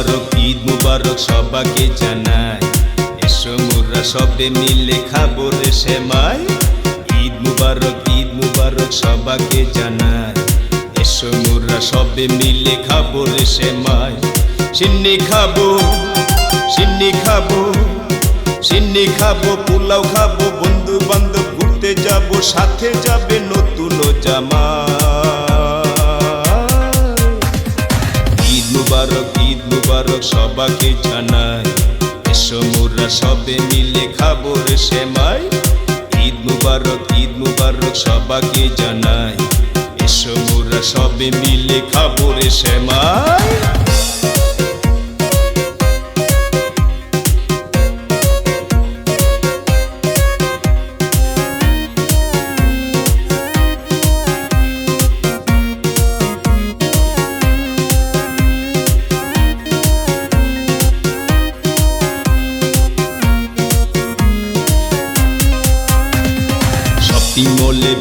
মুবারক, ঈদ মুবারক সবাকে জানাই। এসো মোরা সবে মিলে খাব রে সেমাই। ঈদ মুবারক ঈদ মুবারক সবাকে জানাই। এসো মোরা সবে মিলে খাব রে সেমাই। সিন্নি খাব সিন্নি খাব সিন্নি খাব, পোলাও খাব বন্ধু বান্ধব ঘুরতে যাব, সাথে যাবে নতুন জামা সবাকে জানাই। এসো মোরা সবে মিলে খাব রে সেমাই। ঈদ মুবারক ঈদ মুবারক সবাকে জানাই। এসো মোরা সবে মিলে খাব রে সেমাই।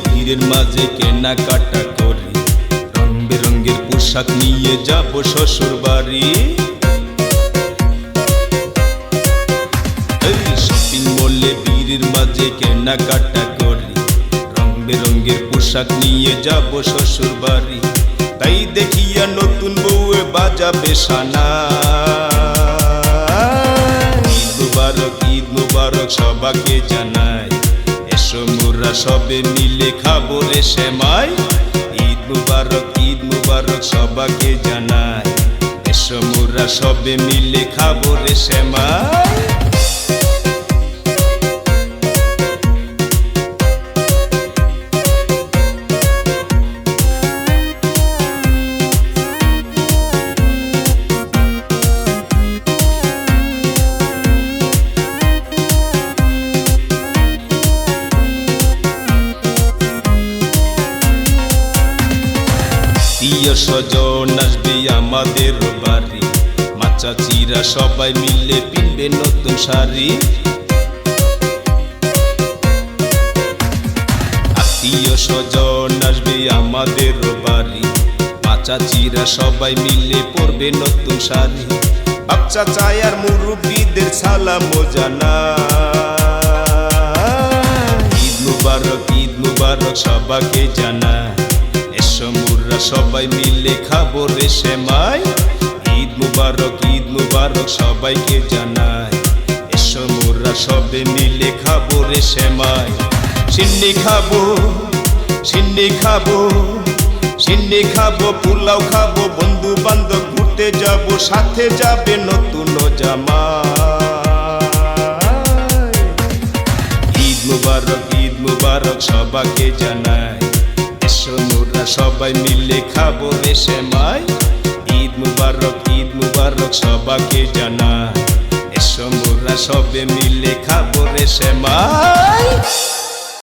ভিড়ের মাঝে কেনাকাটা করে। রং বেরঙ্গের পোশাক নিয়ে যাব শ্বশুর বাড়ি। শপিং মাঝে কেনাকাটা করে। রং বেরঙ্গের পোশাক নিয়ে যাব শ্বশুর বাড়ি। তাই দেখিয়া নতুন বউয়ে বাজাবে সানা ঈদ মুবারক ঈদ মুবারক সবাকে জানাই। এসো মোরা সবে মিলে খাব রে শ্যামাই ঈদ মুবারক ঈদ মুবারক সবাকে জানাই। দেশ মোরা সবে মিলে খাব রে সেমাই। স্বজন আসবে আমাদের বাড়ি। মাচা চিরা সবাই মিলে পিনবে নতুন শাড়ি। আত্মীয় স্বজন আসবে আমাদের বাড়ি। মাচা চিরা সবাই মিলে পরবে নতুন শাড়ি। বাচ্চা চায় আর মুরব্বীদের সালাম জানা ঈদ মুবারক ঈদ মুবারক সবাকে জানা সবাই মিলে খাব রে সেমাই। ঈদ মুবারক ঈদ মুবারক সবাইকে জানাই। এসো মুরা সবে মিলে খাব রে সেমাই। সিন্নি খাব সিন্নি খাব সিন্নি খাব, পোলাও খাব, বন্ধু বান্ধব ঘুরতে যাব, সাথে যাবে নতুন জামা ঈদ মুবারক ঈদ মুবারক সবাইকে জানাই। এসো মোরা সবাই মিলে খাব রে মাই। ঈদ মুবারক ঈদ মুবারক সবাকে জানা এসো মোরা সবে মিলে খাব রে সেমাই।